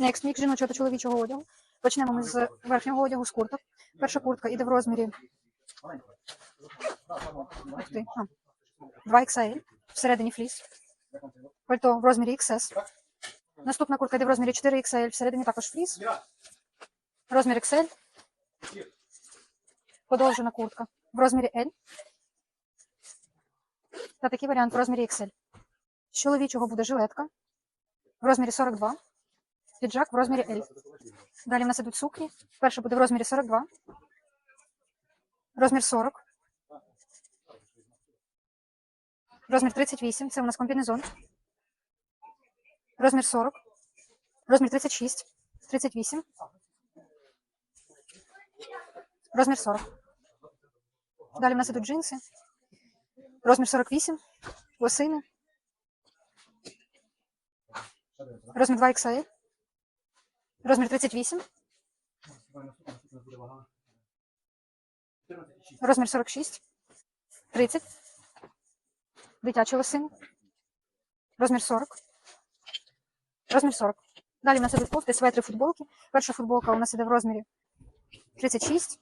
Next Mix жіночого та чоловічого одягу. Почнемо ми з верхнього одягу, з курток. Перша куртка йде в розмірі Ух ти, а, 2XL, всередині фліс. Пальто в розмірі XS. Наступна куртка йде в розмірі 4XL, всередині також фліс. Розмір XL. Подовжена куртка в розмірі L. Та такий варіант в розмірі XL. З чоловічого буде жилетка в розмірі 42. Піджак в розмірі L. Далі в нас ідуть сукні. Перша буде в розмірі 42. Розмір 40. Розмір 38. Це у нас комбінезон. Розмір 40. Розмір 36. 38. Розмір 40. Далі в нас ідуть джинси. Розмір 48. Лосини. Розмір 2XL. Розмір 38. Розмір 46. 30. Дитячі лосини. Розмір 40. Розмір 40. Далі в нас ідуть кофти, светри, футболки. Перша футболка у нас іде в розмірі 36.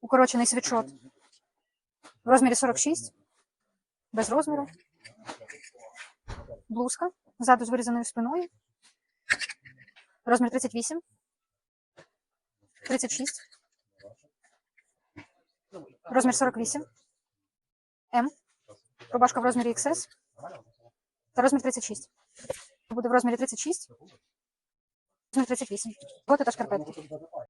Укорочений світшот в розмірі 46. Без розміру. Блузка. Ззаду з вирізаною спиною. Розмір 38. 36. Розмір 48. М. Рубашка в розмірі XS. Та розмір 36. Буде в розмірі 36. Розмір 38. Вот та шкарпетки.